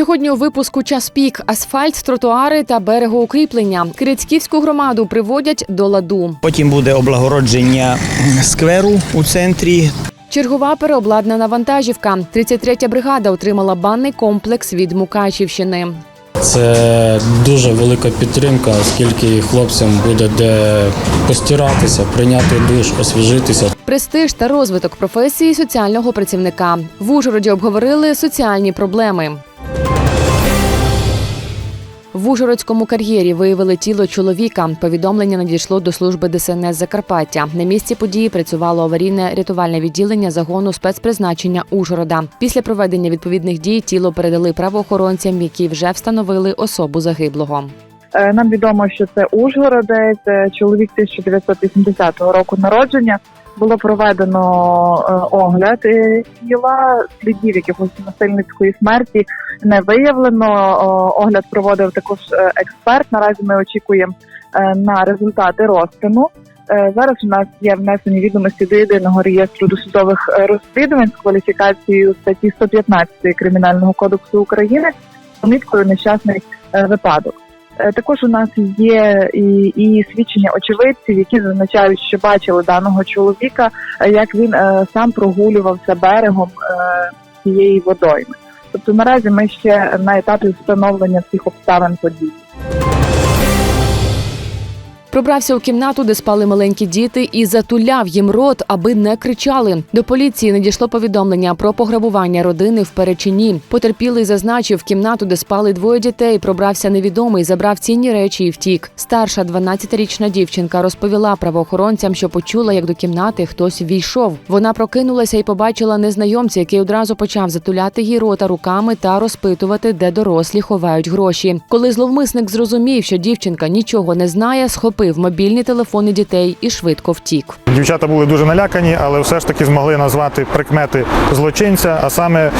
Сьогодні у випуску час пік, асфальт, тротуари та берегоукріплення. Кирицьківську громаду приводять до ладу. Потім буде облагородження скверу у центрі. Чергова переобладнана вантажівка. 33-я бригада отримала банний комплекс від Мукачівщини. Це дуже велика підтримка, оскільки хлопцям буде де постиратися, прийняти душ, освіжитися. Престиж та розвиток професії соціального працівника. В Ужгороді обговорили соціальні проблеми. В Ужгородському кар'єрі виявили тіло чоловіка. Повідомлення надійшло до служби ДСНС Закарпаття. На місці події працювало аварійне рятувальне відділення загону спецпризначення Ужгорода. Після проведення відповідних дій тіло передали правоохоронцям, які вже встановили особу загиблого. Е, Нам відомо, що це Ужгородець, е, чоловік 1980 року народження. Було проведено е, огляд е, тіла, слідів якихось насильницької смерті не виявлено. Огляд проводив також е, експерт. Наразі ми очікуємо на результати розтину. Зараз у нас є внесені відомості до єдиного реєстру досудових розслідувань з кваліфікацією статті 115 Кримінального кодексу України поміткою нещасний випадок. Е, Також у нас є і, і свідчення очевидців, які зазначають, що бачили даного чоловіка, е, як він е, сам прогулювався берегом цієї водойми. Тобто наразі ми ще на етапі встановлення всіх обставин подій. Пробрався у кімнату, де спали маленькі діти, і затуляв їм рот, аби не кричали. До поліції надійшло повідомлення про пограбування родини в Перечині. Потерпілий зазначив, кімнату, де спали двоє дітей, пробрався невідомий, забрав цінні речі і втік. Старша 12-річна дівчинка розповіла правоохоронцям, що почула, як до кімнати хтось війшов. Вона прокинулася і побачила незнайомця, який одразу почав затуляти їй рота руками та розпитувати, де дорослі ховають гроші. Коли зловмисник зрозумів, що дівчинка нічого не знає, схопив мобільні телефони дітей і швидко втік. Дівчата були дуже налякані, але все ж таки змогли назвати прикмети злочинця, а саме е,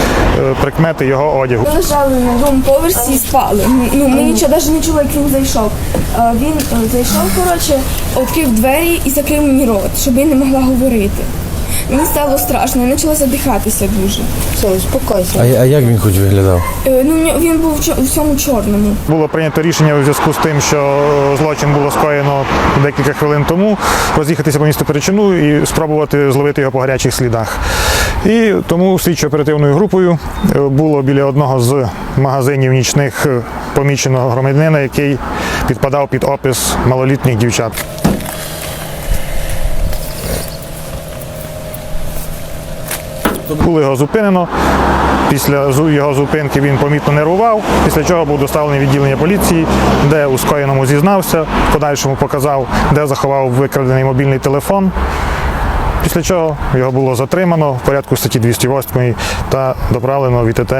прикмети його одягу. Ми лежали на другому поверсі і спали. Ну ми нічого навіть не чули, як він зайшов. Е, Він е, зайшов, коротше, відкрив двері і закрив мені рот, щоб я не могла говорити. Мені стало страшно, я почала задихатися дуже. Все, успокойся. А, а як він хоч виглядав? Е, Ну він був у всьому чорному. Було прийнято рішення у зв'язку з тим, що е, злочин було скоєно декілька хвилин тому, роз'їхатися по місту Перечину і спробувати зловити його по гарячих слідах. І тому слідчо-оперативною групою е, було біля одного з магазинів нічних е, помічено громадянина, який підпадав під опис малолітніх дівчат. Його зупинено. Після його зупинки він помітно нервував, після чого був доставлений відділення поліції, де у скоєному зізнався, в подальшому показав, де заховав викрадений мобільний телефон. Після чого його було затримано в порядку статті 208 та доправлено в ІТТ.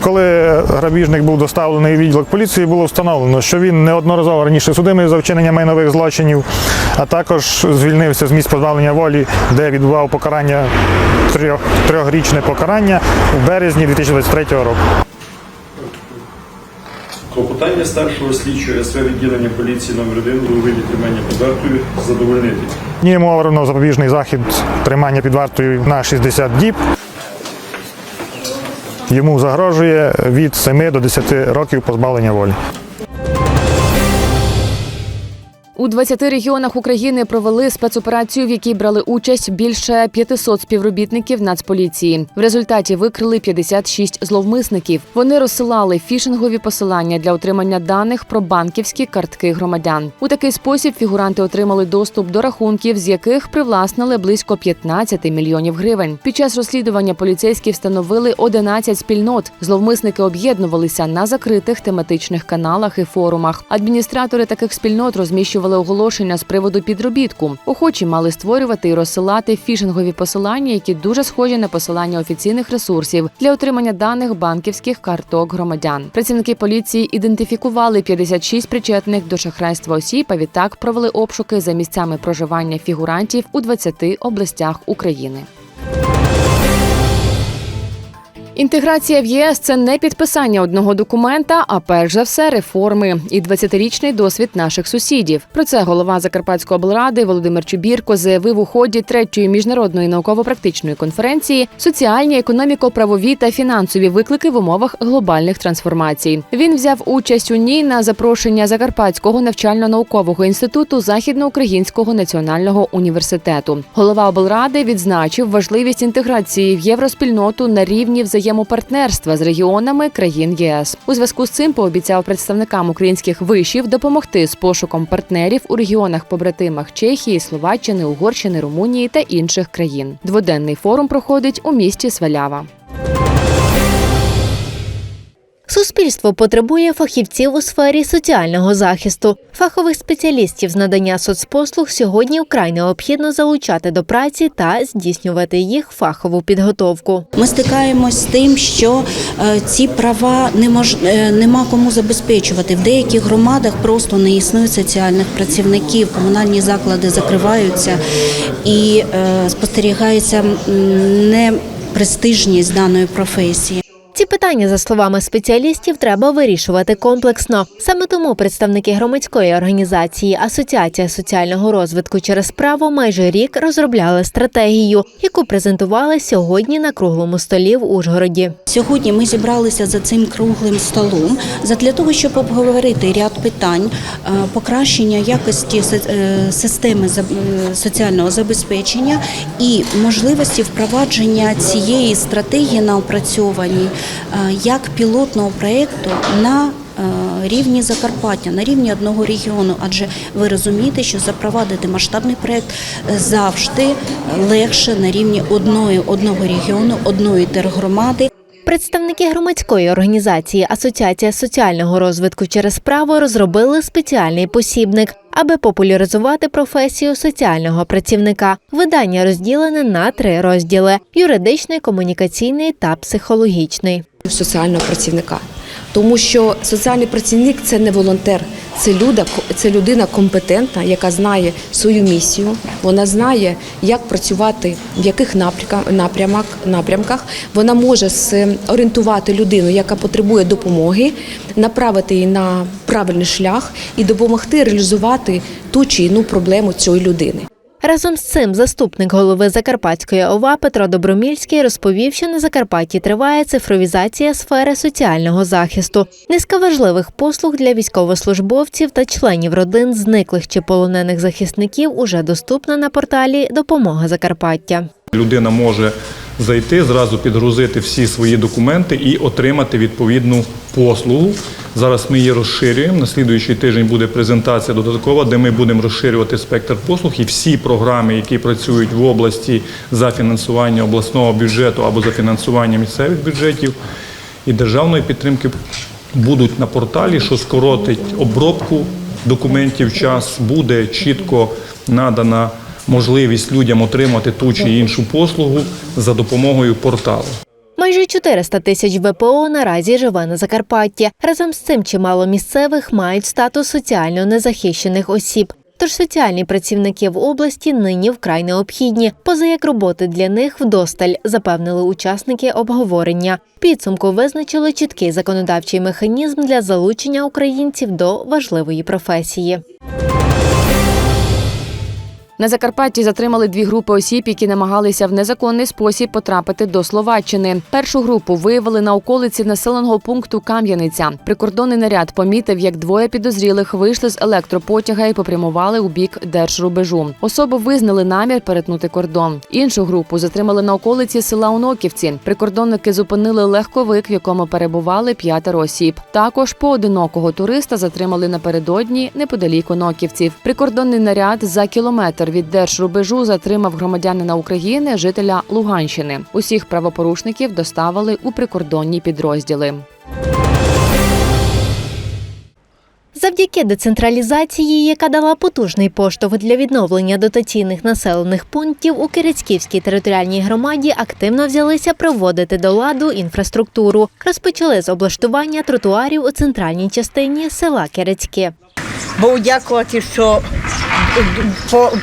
Коли грабіжник був доставлений у відділок поліції, було встановлено, що він неодноразово раніше судимий за вчинення майнових злочинів, а також звільнився з місць позбавлення волі, де відбував покарання трьох, трьохрічне покарання у березні 2023 року. Клопотання старшого слідчого СВ відділення поліції номер 1 у виді тримання під вартою задовольнити. Йому обрано запобіжний захід тримання під вартою на 60 діб. Йому загрожує від 7 до 10 років позбавлення волі. У 20 регіонах України провели спецоперацію, в якій брали участь більше 500 співробітників Нацполіції. В результаті викрили 56 зловмисників. Вони розсилали фішингові посилання для отримання даних про банківські картки громадян. У такий спосіб фігуранти отримали доступ до рахунків, з яких привласнили близько 15 мільйонів гривень. Під час розслідування поліцейські встановили 11 спільнот. Зловмисники об'єднувалися на закритих тематичних каналах і форумах. Адміністратори таких спільнот розміщували оголошення з приводу підробітку. Охочі мали створювати і розсилати фішингові посилання, які дуже схожі на посилання офіційних ресурсів для отримання даних банківських карток громадян. Працівники поліції ідентифікували 56 причетних до шахрайства осіб, а відтак провели обшуки за місцями проживання фігурантів у 20 областях України. Інтеграція в ЄС це не підписання одного документа, а перш за все реформи і 20-річний досвід наших сусідів. Про це голова Закарпатської облради Володимир Чубірко заявив у ході третьої міжнародної науково-практичної конференції Соціальні, економіко-правові та фінансові виклики в умовах глобальних трансформацій. Він взяв участь у ній на запрошення Закарпатського навчально-наукового інституту Західноукраїнського національного університету. Голова облради відзначив важливість інтеграції в євроспільноту на рівні взаємопартнерства з регіонами країн ЄС. У зв'язку з цим пообіцяв представникам українських вишів допомогти з пошуком партнерів у регіонах побратимах Чехії, Словаччини, Угорщини, Румунії та інших країн. Дводенний форум проходить у місті Свалява. Суспільство потребує фахівців у сфері соціального захисту. Фахових спеціалістів з надання соцпослуг сьогодні вкрай необхідно залучати до праці та здійснювати їх фахову підготовку. Ми стикаємось з тим, що е, ці права не мож, е, нема кому забезпечувати. В деяких громадах просто не існує соціальних працівників, комунальні заклади закриваються і е, спостерігається непрестижність даної професії. Ці питання, за словами спеціалістів, треба вирішувати комплексно. Саме тому представники громадської організації Асоціація соціального розвитку через право майже рік розробляли стратегію, яку презентували сьогодні на круглому столі в Ужгороді. Сьогодні ми зібралися за цим круглим столом для того, щоб обговорити ряд питань е, покращення якості е, системи е, соціального забезпечення і можливості впровадження цієї стратегії на опрацьованій як пілотного проєкту на е, Рівні Закарпаття на рівні одного регіону, адже ви розумієте, що запровадити масштабний проєкт е, завжди легше на рівні одної одного регіону, одної тергромади. Представники громадської організації Асоціація соціального розвитку через право розробили спеціальний посібник, аби популяризувати професію соціального працівника. Видання розділене на три розділи: юридичний, комунікаційний та психологічний. соціального працівника. Тому що соціальний працівник це не волонтер, це люда, це людина компетентна, яка знає свою місію. Вона знає, як працювати, в яких напрямках, напрямках. Вона може орієнтувати людину, яка потребує допомоги, направити її на правильний шлях і допомогти реалізувати ту чи іншу проблему цієї людини. Разом з цим заступник голови Закарпатської ОВА Петро Добромільський розповів, що на Закарпатті триває цифровізація сфери соціального захисту, низка важливих послуг для військовослужбовців та членів родин зниклих чи полонених захисників уже доступна на порталі Допомога Закарпаття. Людина може зайти, зразу підгрузити всі свої документи і отримати відповідну послугу. Зараз ми її розширюємо. На слідуючий тиждень буде презентація додаткова, де ми будемо розширювати спектр послуг і всі програми, які працюють в області за фінансування обласного бюджету або за фінансування місцевих бюджетів і державної підтримки, будуть на порталі, що скоротить обробку документів час, буде чітко надана можливість людям отримати ту чи іншу послугу за допомогою порталу. Майже 400 тисяч ВПО наразі живе на Закарпатті. Разом з цим чимало місцевих мають статус соціально незахищених осіб. Тож соціальні працівники в області нині вкрай необхідні, поза як роботи для них вдосталь, запевнили учасники обговорення. Підсумку визначили чіткий законодавчий механізм для залучення українців до важливої професії. На Закарпатті затримали дві групи осіб, які намагалися в незаконний спосіб потрапити до Словаччини. Першу групу виявили на околиці населеного пункту Кам'яниця. Прикордонний наряд помітив, як двоє підозрілих вийшли з електропотяга і попрямували у бік держрубежу. Особи визнали намір перетнути кордон. Іншу групу затримали на околиці села Оноківці. Прикордонники зупинили легковик, в якому перебували п'ятеро осіб. Також поодинокого туриста затримали напередодні неподалік Оноківців. Прикордонний наряд за кілометр від держрубежу затримав громадянина України, жителя Луганщини. Усіх правопорушників доставили у прикордонні підрозділи. Завдяки децентралізації, яка дала потужний поштовх для відновлення дотаційних населених пунктів, у Кирицьківській територіальній громаді активно взялися проводити до ладу інфраструктуру. Розпочали з облаштування тротуарів у центральній частині села Кирицьке. Богу дякувати, що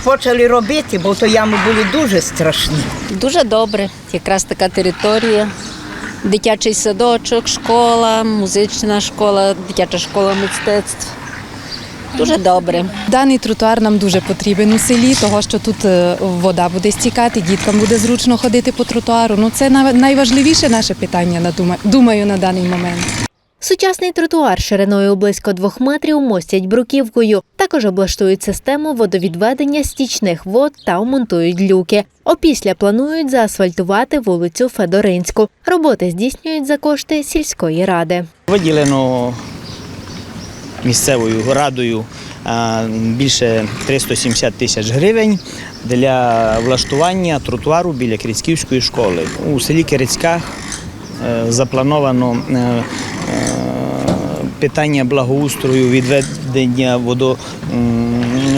почали робити, бо то ями були дуже страшні. Дуже добре. Якраз така територія дитячий садочок, школа, музична школа, дитяча школа мистецтв. Дуже добре. Даний тротуар нам дуже потрібен у селі, того що тут е, вода буде стікати, діткам буде зручно ходити по тротуару. Ну це найважливіше наше питання, на думаю, на даний момент. Сучасний тротуар шириною близько двох метрів мостять бруківкою. Також облаштують систему водовідведення стічних вод та вмонтують люки. Опісля планують заасфальтувати вулицю Федоринську. Роботи здійснюють за кошти сільської ради. Виділено місцевою радою більше 370 тисяч гривень для влаштування тротуару біля Кирицьківської школи. У селі Кирицьках е, заплановано е, питання благоустрою відведення водо,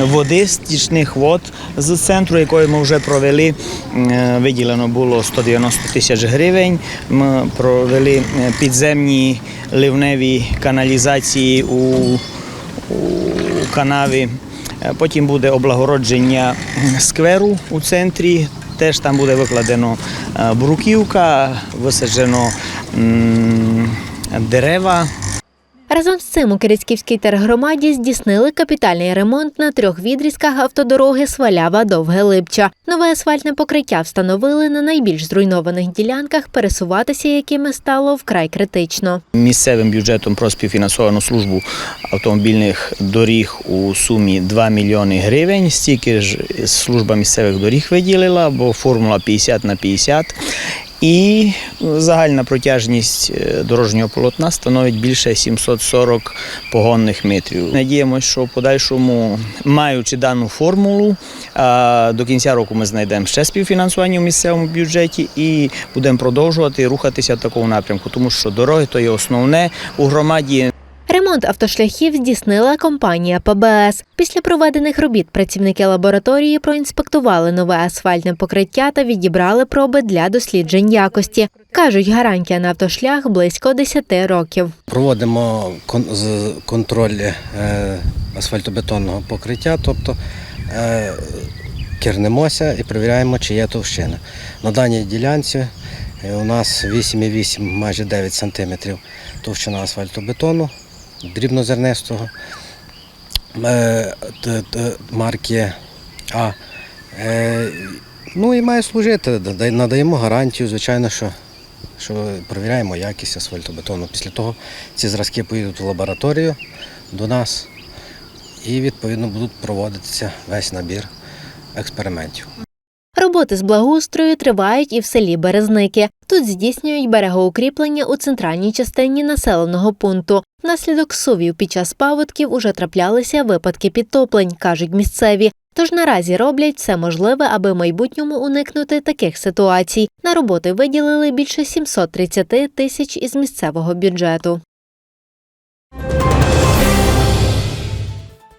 води стічних вод з центру, якої ми вже провели. Виділено було 190 тисяч гривень. Ми провели е, підземні ливневі каналізації у, у канаві. Е, Потім буде облагородження скверу у центрі. Теж там буде викладено е, бруківка, висаджено дерева. Разом з цим у Кирицьківській тергромаді здійснили капітальний ремонт на трьох відрізках автодороги Свалява Довге Липча. Нове асфальтне покриття встановили на найбільш зруйнованих ділянках, пересуватися якими стало вкрай критично. Місцевим бюджетом проспівфінансовано службу автомобільних доріг у сумі 2 мільйони гривень. Стільки ж служба місцевих доріг виділила, бо формула 50 на 50. І загальна протяжність е, дорожнього полотна становить більше 740 погонних метрів. Надіємося, що в подальшому, маючи дану формулу, до кінця року ми знайдемо ще співфінансування в місцевому бюджеті і будемо продовжувати рухатися в такому напрямку, тому що дороги то є основне у громаді. Ремонт автошляхів здійснила компанія ПБС. Після проведених робіт працівники лабораторії проінспектували нове асфальтне покриття та відібрали проби для досліджень якості. Кажуть, гарантія на автошлях близько 10 років. Проводимо контроль е, асфальтобетонного покриття, тобто е, кернемося і перевіряємо, чи є товщина. На даній ділянці е, у нас 8,8, майже 9 см товщина асфальтобетону дрібнозернистого е, марки А. Е, Ну і має служити, надаємо гарантію, звичайно, що що перевіряємо якість асфальтобетону. Після того ці зразки поїдуть в лабораторію до нас і відповідно будуть проводитися весь набір експериментів. Роботи з благоустрою тривають і в селі Березники. Тут здійснюють берегоукріплення у центральній частині населеного пункту. Внаслідок сувів під час паводків уже траплялися випадки підтоплень, кажуть місцеві. Тож наразі роблять все можливе, аби в майбутньому уникнути таких ситуацій. На роботи виділили більше 730 тисяч із місцевого бюджету.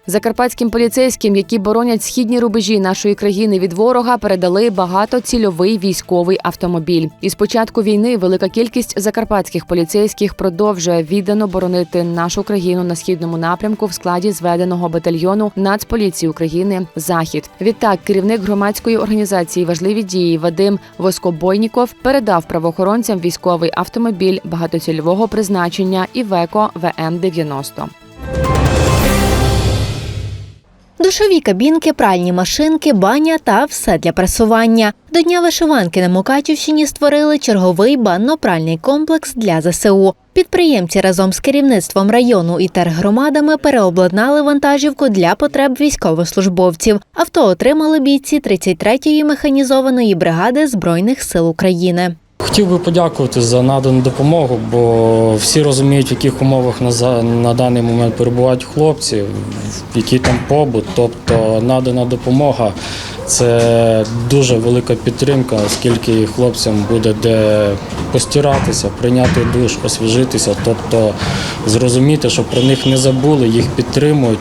Закарпатським поліцейським, які боронять східні рубежі нашої країни від ворога, передали багатоцільовий військовий автомобіль. І з початку війни велика кількість закарпатських поліцейських продовжує віддано боронити нашу країну на східному напрямку в складі зведеного батальйону Нацполіції України Захід. Відтак, керівник громадської організації важливі дії Вадим Воскобойніков передав правоохоронцям військовий автомобіль багатоцільового призначення Івеко ВМ 90 Душові кабінки, пральні машинки, баня та все для прасування. До Дня вишиванки на Мукачівщині створили черговий банно-пральний комплекс для ЗСУ. Підприємці разом з керівництвом району і тергромадами переобладнали вантажівку для потреб військовослужбовців. Авто отримали бійці 33-ї механізованої бригади Збройних сил України. Хотів би подякувати за надану допомогу, бо всі розуміють, в яких умовах на, на даний момент перебувають хлопці, який там побут. Тобто надана допомога це дуже велика підтримка, оскільки хлопцям буде де постиратися, прийняти душ, освіжитися, тобто зрозуміти, що про них не забули, їх підтримують.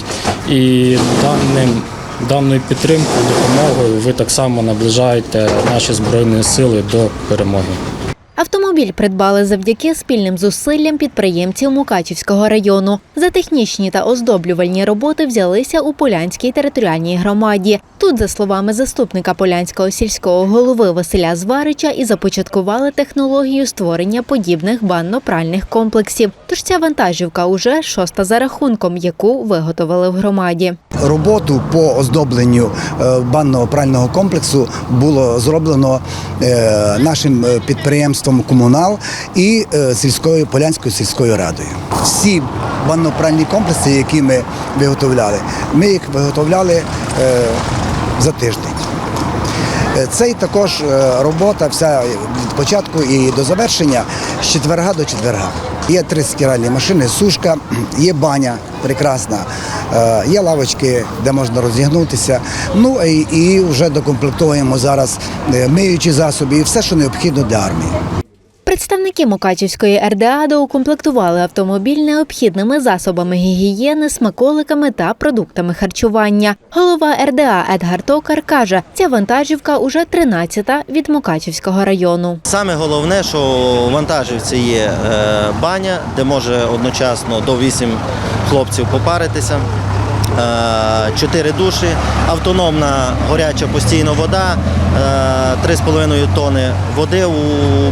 І даним Даною підтримкою, допомогою ви так само наближаєте наші збройні сили до перемоги. Автомобіль придбали завдяки спільним зусиллям підприємців Мукачівського району. За технічні та оздоблювальні роботи взялися у Полянській територіальній громаді. Тут, за словами заступника Полянського сільського голови Василя Зварича, і започаткували технологію створення подібних банно-пральних комплексів. Тож ця вантажівка уже шоста за рахунком, яку виготовили в громаді. Роботу по оздобленню е, банного прального комплексу було зроблено е, нашим е, підприємством Комунал і е, сільською Полянською сільською радою. Всі банно-пральні комплекси, які ми виготовляли, ми їх виготовляли е, за тиждень. Е, Це і також робота вся від початку і до завершення з четверга до четверга. Є три стиральні машини, сушка, є баня прекрасна, е, є лавочки, де можна розігнутися. Ну і, і вже докомплектуємо зараз е, миючі засоби і все, що необхідно для армії. Представники Мукачівської РДА доукомплектували автомобіль необхідними засобами гігієни, смаколиками та продуктами харчування. Голова РДА Едгар Токар каже, ця вантажівка уже 13-та від Мукачівського району. Саме головне, що у вантажівці є е, баня, де може одночасно до 8 хлопців попаритися. Е, Чотири душі, автономна горяча постійна вода, е, 3,5 тонни води. У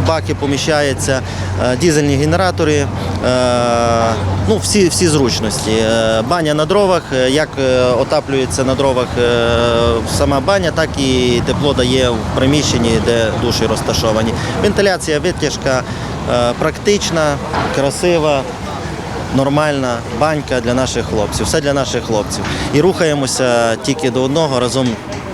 баки поміщається е, дізельні генератори, е, ну, всі, всі зручності. Е, Баня на дровах, е, як е, отаплюється на дровах е, сама баня, так і тепло дає в приміщенні, де душі розташовані. Вентиляція витяжка е, практична, красива. Нормальна банька для наших хлопців, все для наших хлопців. І рухаємося тільки до одного разом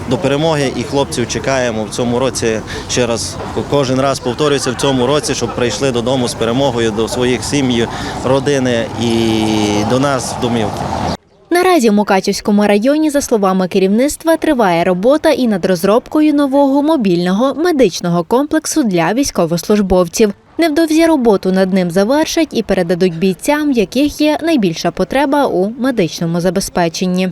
до перемоги, і хлопців чекаємо в цьому році. Ще раз кожен раз повторюється в цьому році, щоб прийшли додому з перемогою до своїх сім'ї, родини і до нас в домівку. Наразі в Мукачівському районі, за словами керівництва, триває робота і над розробкою нового мобільного медичного комплексу для військовослужбовців. Невдовзі роботу над ним завершать і передадуть бійцям, в яких є найбільша потреба у медичному забезпеченні.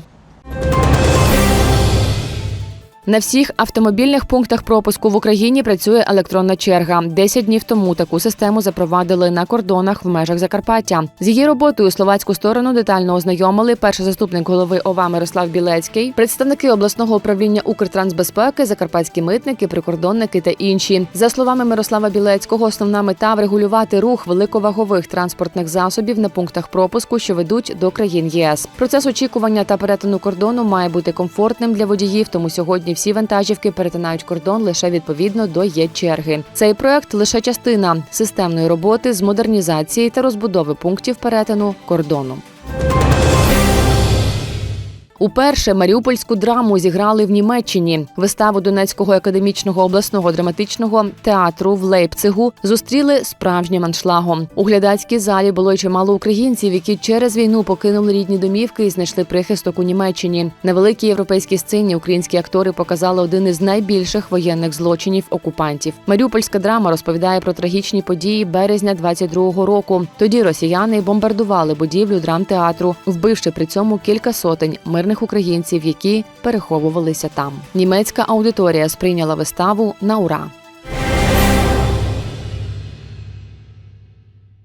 На всіх автомобільних пунктах пропуску в Україні працює електронна черга. Десять днів тому таку систему запровадили на кордонах в межах Закарпаття. З її роботою словацьку сторону детально ознайомили перший заступник голови ОВА Мирослав Білецький, представники обласного управління Укртрансбезпеки, закарпатські митники, прикордонники та інші. За словами Мирослава Білецького, основна мета врегулювати рух великовагових транспортних засобів на пунктах пропуску, що ведуть до країн ЄС. Процес очікування та перетину кордону має бути комфортним для водіїв, тому сьогодні всі вантажівки перетинають кордон лише відповідно до є черги. Цей проект лише частина системної роботи з модернізації та розбудови пунктів перетину кордону. Уперше маріупольську драму зіграли в Німеччині. Виставу Донецького академічного обласного драматичного театру в Лейпцигу зустріли справжнім аншлагом. У глядацькій залі було й чимало українців, які через війну покинули рідні домівки і знайшли прихисток у Німеччині. На великій європейській сцені українські актори показали один із найбільших воєнних злочинів окупантів. Маріупольська драма розповідає про трагічні події березня 22-го року. Тоді росіяни бомбардували будівлю драмтеатру, вбивши при цьому кілька сотень мирних українців, які переховувалися там. Німецька аудиторія сприйняла виставу на ура.